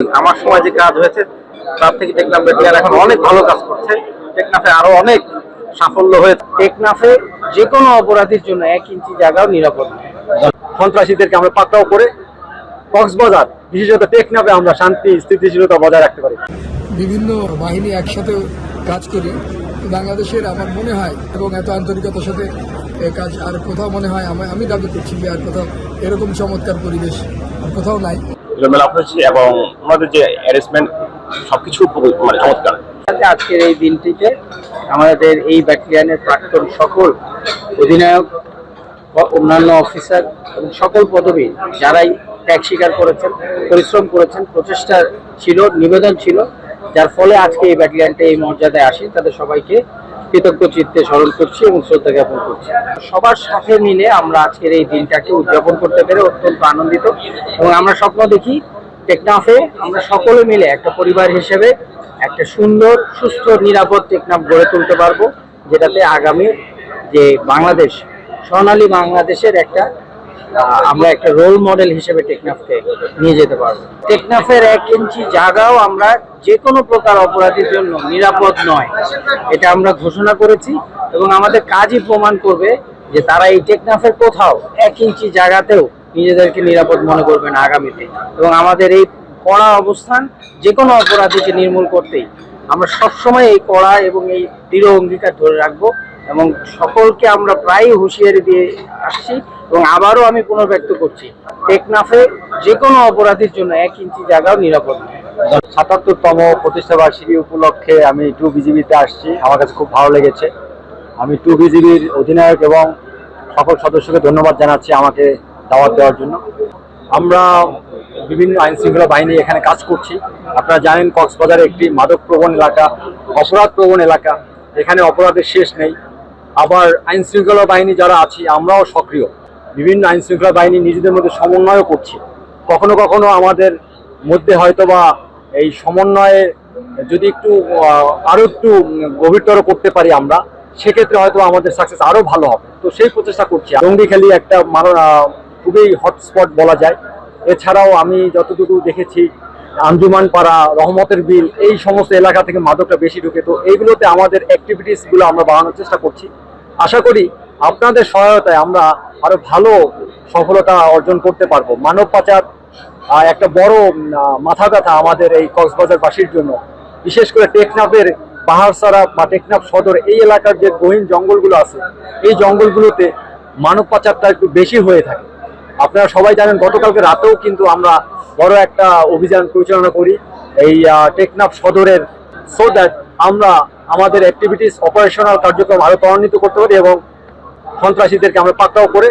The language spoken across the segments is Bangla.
আমার সময় যে কাজ হয়েছে, তার থেকে টেকনাফ ব্যাটালিয়ান এখন অনেক ভালো কাজ করছে। টেকনাফে আরও অনেক সাফল্য হয়েছে। টেকনাফে যে কোনো অপরাধীর জন্য এক ইঞ্চি জায়গাও নিরাপদ সন্ত্রাসীদেরকে আমরা পাকড়াও করে কক্সবাজার বিশেষত টেকনাফে আমরা শান্তি, স্থিতিশীলতা বজায় রাখতে পারি। বিভিন্ন বাহিনী একসাথে কাজ করি বাংলাদেশের আমার মনে হয় এবং এত আন্তরিকতার সাথে কাজ আর কোথাও মনে হয় আমি আমি দাবি করছি যে আর কোথাও এরকম চমৎকার পরিবেশ আর কোথাও নাই। এলোমেলা হয়েছে এবং আমাদের যে অ্যারেঞ্জমেন্ট সবকিছু মানে চমৎকার। আজকের এই দিনটিতে আমাদের এই ব্যাটালিয়ানের প্রাক্তন সকল অধিনায়ক অন্যান্য অফিসার এবং সকল পদবী যারাই ত্যাগ স্বীকার করেছেন, পরিশ্রম করেছেন, প্রচেষ্টা ছিল, নিবেদন ছিল, যার ফলে আজকে এই ব্যাটালিয়ানটা এই মর্যাদায় আসে। তাদের সবাইকে কৃতজ্ঞ চিত্তে স্মরণ করছি এবং শ্রদ্ধা জ্ঞাপন করছি। সবার সাথে মিলে আমরা আজকের এই দিনটাকে উদযাপন করতে পেরে অত্যন্ত আনন্দিত এবং আমরা স্বপ্ন দেখি টেকনাফে আমরা সকলে মিলে একটা পরিবার হিসেবে একটা সুন্দর, সুস্থ, নিরাপদ টেকনাফ গড়ে তুলতে পারব, যেটাতে আগামী যে বাংলাদেশ সোনালী বাংলাদেশের একটা আমরা একটা রোল মডেল হিসেবে টেকনাফকে নিয়ে যেতে পারব। টেকনাফের এক ইঞ্চি জায়গাও আমরা যে কোনো প্রকার অপরাধীর জন্য নিরাপদ নয়। এটা আমরা ঘোষণা করেছি এবং আমাদের কাজই প্রমাণ করবে যে তারা এই টেকনাফের কোথাও এক ইঞ্চি জায়গাতেও নিজেদেরকে নিরাপদ মনে করবে না আগামীতে। এবং আমাদের এই কড়া অবস্থান যে কোনো অপরাধীকে নির্মূল করতেই আমরা সবসময় এই কড়া এবং এই দৃঢ় অঙ্গীকার ধরে রাখব এবং সকলকে আমরা প্রায়ই হুঁশিয়ারি দিয়ে আসছি এবং আবারও আমি পুনর্ব্যক্ত করছি টেকনাফে যে কোনো অপরাধীর জন্য এক ইঞ্চি জায়গাও নিরাপদ সাতাত্তরতম প্রতিষ্ঠা বার্ষিকী উপলক্ষে আমি টু বিজিবিতে আসছি, আমার কাছে খুব ভালো লেগেছে। আমি টু বিজিবির অধিনায়ক এবং সকল সদস্যকে ধন্যবাদ জানাচ্ছি আমাকে দাওয়াত দেওয়ার জন্য। আমরা বিভিন্ন আইন শৃঙ্খলা বাহিনী এখানে কাজ করছি। আপনারা জানেন কক্সবাজার একটি মাদক প্রবণ এলাকা অপরাধ প্রবণ এলাকা। এখানে অপরাধের শেষ নেই। আবার আইন শৃঙ্খলা বাহিনী যারা আছি, আমরাও সক্রিয়। বিভিন্ন আইন শৃঙ্খলা বাহিনী নিজেদের মধ্যে সমন্বয়ও করছি। কখনো কখনো আমাদের মধ্যে হয়তো বা এই সমন্বয়ে যদি একটু আহ, আরও একটু গভীরতর করতে পারি আমরা সেক্ষেত্রে হয়তো আমাদের সাকসেস আরও ভালো হবে। তো সেই প্রচেষ্টা করছি খেলি একটা খুবই হটস্পট বলা যায়। এছাড়াও আমি যতটুকু দেখেছি আঞ্জুমান পাড়া রহমতের বিল এই সমস্ত এলাকা থেকে মাদকটা বেশি ঢুকে। তো এইগুলোতে আমাদের অ্যাক্টিভিটিসগুলো আমরা বাড়ানোর চেষ্টা করছি। আশা করি আপনাদের সহায়তায় আমরা আরও ভালো সফলতা অর্জন করতে পারব। মানব পাচার একটা বড় মাথা ব্যথা আমাদের এই কক্সবাজারবাসীর জন্য। বিশেষ করে টেকনাফের পাহাড়সারা বা টেকনাফ সদর, এই এলাকার যে গহীন জঙ্গলগুলো আছে, এই জঙ্গলগুলোতে মানব পাচারটা একটু বেশি হয়ে থাকে। আপনারা সবাই জানেন, গতকালকে রাতেও কিন্তু আমরা বড় একটা অভিযান পরিচালনা করি। এই টেকনাফ সদরের সো দ্যাট আমরা আমাদের অ্যাক্টিভিটিস অপারেশনাল কার্যক্রম আরও ত্বরান্বিত করতে পারি এবং সন্ত্রাসীদেরকে আমরা পাকড়াও করে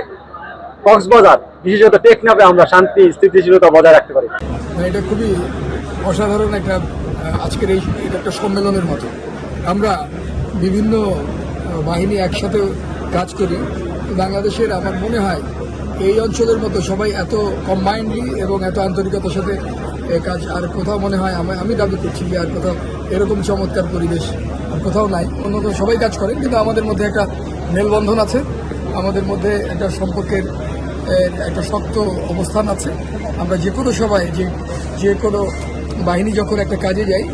কক্সবাজার বিশেষত টেকনাফে আমরা শান্তি, স্থিতিশীলতা বজায় রাখতে পারি। এটা খুবই অসাধারণ একটা আজকের এই একটা সম্মেলনের মতো। আমরা বিভিন্ন বাহিনী একসাথে কাজ করি। বাংলাদেশের আমার মনে হয় এই অঞ্চলের মতো সবাই এত কম্বাইন্ডলি এবং এত আন্তরিকতার সাথে কাজ, আর কোথাও মনে হয় আমি আমি দাবি করছি যে আর কোথাও এরকম চমৎকার পরিবেশ আর কোথাও নাই। অন্য সবাই কাজ করেন, কিন্তু আমাদের মধ্যে একটা মেলবন্ধন আছে, আমাদের মধ্যে একটা সম্পর্কের একটা শক্ত অবস্থান আছে। আমরা যে কোনো সবাই যে যে কোনো বাহিনী যখন একটা কাজে যাই,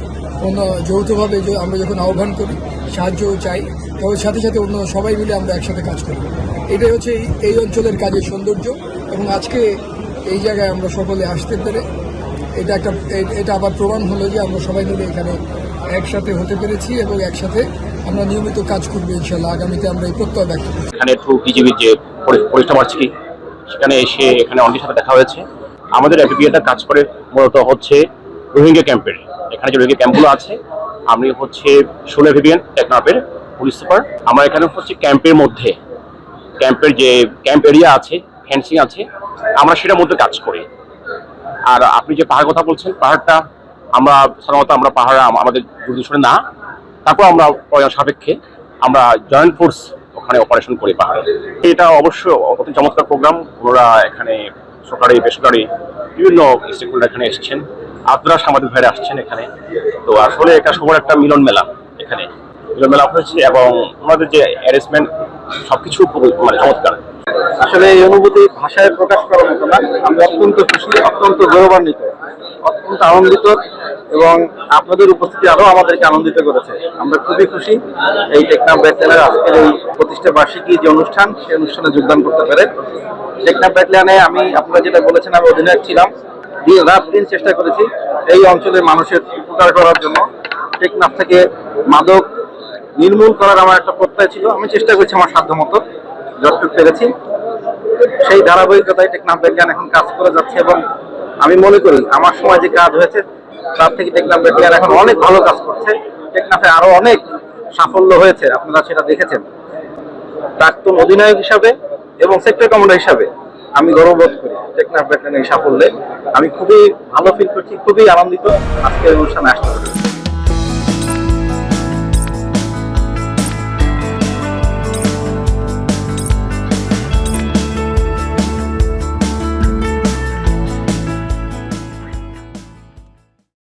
অন্য যৌথভাবে আমরা যখন আহ্বান করি সাহায্য চাই, তবে সাথে সাথে অন্য সবাই মিলে আমরা একসাথে কাজ করি। এটাই হচ্ছে এই অঞ্চলের কাজের সৌন্দর্য এবং আজকে এই জায়গায় আমরা সকলে আসতে পেরে, এটা একটা এটা আবার প্রমাণ হলো যে আমরা সবাই মিলে এখানে একসাথে হতে পেরেছি এবং একসাথে আমরা নিয়মিত কাজ করব ইনশাল্লাহ। আগামীতে আমরা এই প্রত্যয় ব্যক্ত করছি। এখানে টু বিজিবির যে পরি- পরিষ্ঠা বার্ষিকী সেখানে এসে এখানে অনেকের সাথে দেখা হয়েছে। আমাদের অ্যাপিপিএটা কাজ করে মূলত হচ্ছে রোহিঙ্গা ক্যাম্পের। এখানে যে রোহিঙ্গা ক্যাম্পগুলো আছে, আমি হচ্ছে ষোলো এভিবিএন টেকনাফের পুলিশ সুপার। আমার এখানে হচ্ছে ক্যাম্পের মধ্যে, ক্যাম্পের যে ক্যাম্প এরিয়া আছে, ফেন্সিং আছে, আমরা সেটার মধ্যে কাজ করি। আর আপনি যে পাহাড় কথা বলছেন, পাহাড়টা আমরা সাধারণত আমরা পাহাড় আম- আমাদের জুডিশনে না তারপর আমরা প্রয়োজন সাপেক্ষে আমরা জয়েন্ট ফোর্স ওখানে অপারেশন করি পাহাড়ে। এটা অবশ্য অতি চমৎকার প্রোগ্রাম ওনারা এখানে সরকারি, বেসরকারি, বিভিন্ন স্টেকহোল্ডার এখানে এসেছেন। আপনারা সামাজিক ভাইরা আসছেন এখানে। তো আসলে এটা সবার একটা মিলন মেলা এখানে। মিলন মেলা হয়েছে এবং ওনাদের যে অ্যারেঞ্জমেন্ট সবকিছু মানে চমৎকার। আসলে এই অনুভূতি ভাষায় প্রকাশ করার মতো না। আমি অত্যন্ত খুশি, অত্যন্ত গৌরবান্বিত, অত্যন্ত আনন্দিত। এবং আপনাদের উপস্থিতি আরও আমাদেরকে আনন্দিত করেছে। আমরা খুবই খুশি এই টেকনাফ ব্যাটলিয়ানের আজকের এই প্রতিষ্ঠা বার্ষিকী যে অনুষ্ঠান, সেই অনুষ্ঠানে যোগদান করতে পেরে। টেকনাফ ব্যাটলিয়ানে আমি আপনারা যেটা বলেছেন, আমি অধিনায়ক ছিলাম। দিন রাত দিন চেষ্টা করেছি এই অঞ্চলের মানুষের উপকার করার জন্য। টেকনাফ থেকে মাদক নির্মূল করার আমার একটা প্রত্যয় ছিল। আমি চেষ্টা করেছি আমার সাধ্য মতো, যতটুকু পেরেছি। সেই ধারাবাহিকতায় টেকনাফ বিজ্ঞান এখন কাজ করে যাচ্ছে এবং আমি মনে করি, আমার সময় যে কাজ হয়েছে তার থেকে টেকনাফ বেটিয়ার এখন অনেক ভালো কাজ করছে। টেকনাফে আরও অনেক সাফল্য হয়েছে, আপনারা সেটা দেখেছেন। প্রাক্তন অধিনায়ক হিসাবে এবং সেক্টর কমান্ডার হিসাবে আমি গর্ববোধ করি টেকনাফ ব্যাটলিয়ানের এই সাফল্যে। আমি খুবই ভালো ফিল করছি, খুবই আনন্দিত আজকের অনুষ্ঠানে আসতে পেরে।